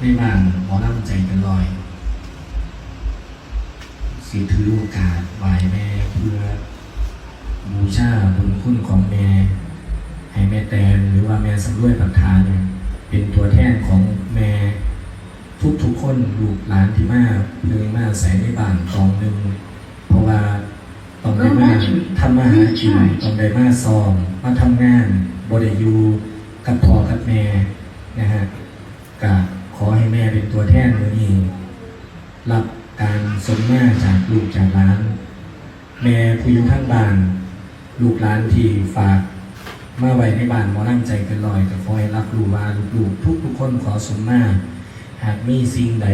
ในบ้านหมอลำใจกันลอยสิถือโอกาสไหว้แม่เพื่อบูชาบุญคุณของแม่ให้แม่แตนหรือว่าแม่สำรวยปัทานเนี่ยเป็นตัวแทนของแม่ทุกทุกๆคนลูกหลานที่มาเลยมาใส่ในบ้านกองหนึ่งเพราะว่าต้องได้มาทำมาหากินต้องได้มาซอมมาทำงานบริยูกับพ่อกับแม่นะฮะก็ขอให้แม่เป็นตัวแทน มือนี้รับการสมมาจากลูกจากหลาน แม่ผู้อยู่ข้างบ้าน ลูกหลานที่ฝากมาไว้ในบ้านหมอนั่งใจเกันลอยก็ขอให้รับรู้ว่าลูกๆทุกทุกๆคนขอสมมาหากมีสิ่งใด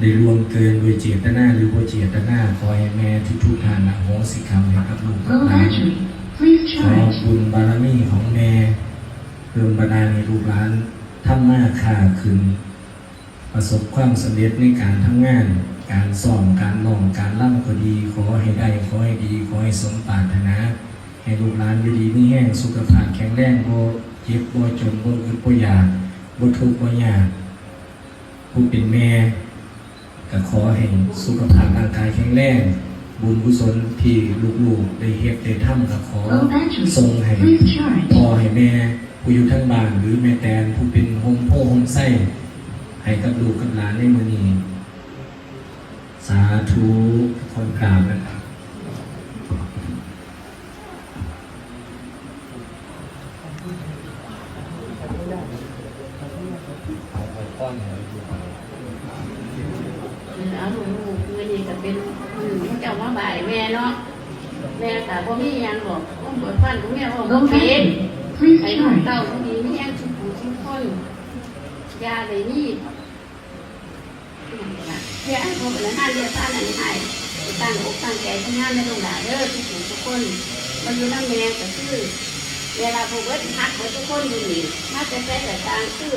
ได้ล่วงเกินโดยเจตนาหรือบ่เจตนาขอให้แม่ทุกๆท่านอโหสิกรรมให้กับลูกกับ Low หลาน battery. Please ขอ charge. บุญบารมีของแม่เพิ่มบรรดาลให้ลูกหลานทำมาค่าขึ้น ประสบความสำเร็จในการทำงาน การสอนการลองการล่ำก็ดี ขอให้ได้ขอให้ดี ขอให้สมปรารถนา ให้ลูกหลานอยู่ดีมีแห้งสุขภาพแข็งแรงบ่เจ็บบ่จนบ่อึดบ่อยากบ่ทุกข์บ่ยากผู้เป็นแม่ก็ขอให้สุขภาพร่างกายแข็งแรงบุญกุศลที่ลูกๆได้เฮ็ดได้ทำก็ขอ Low battery. ส่งให้พ่อให้แม่ผู้อยู่ทั้งบ้านหรือแม่แตนผู้เป็นโฮมโพโฮมไส้ ให้กับลูกกับหลานในมือนี้สาธุคนกราบนะครับเอาลูกเงินนี่ก็เป็นอืมเจ้ามาบ่ายแม่เนาะแม่แต่บ่มีหยังบอกผมเปิดฟันของแม่ว่าบ่ Low เป็น battery. Please ไอ้ลูก charge. เต้าผู้ดีมีหยังชุบผู้ชุบคน ยาเลยนี่เนี่ยพวกนั้นหน้าเรียกท่านอันนี้ให้ตั้งอกตั้งใจทำงานในโรงงานเด้อทุกผู้ทุกคนมันอยู่น้ำแม่ก็คือเวลาพวกเบิดพักเบิดทุกคนอยู่นี่มาแต่แต่แต่ต่างคือ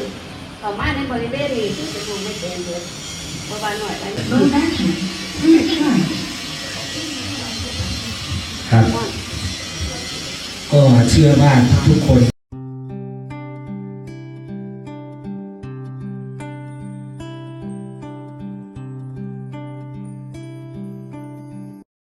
เข้ามาในบริเวณนี้คือจะถูกไม่เป็นเบิดเพระว่าหน่อยไปน Low battery. Please charge. ครับก็เชื่อว่าทุกคน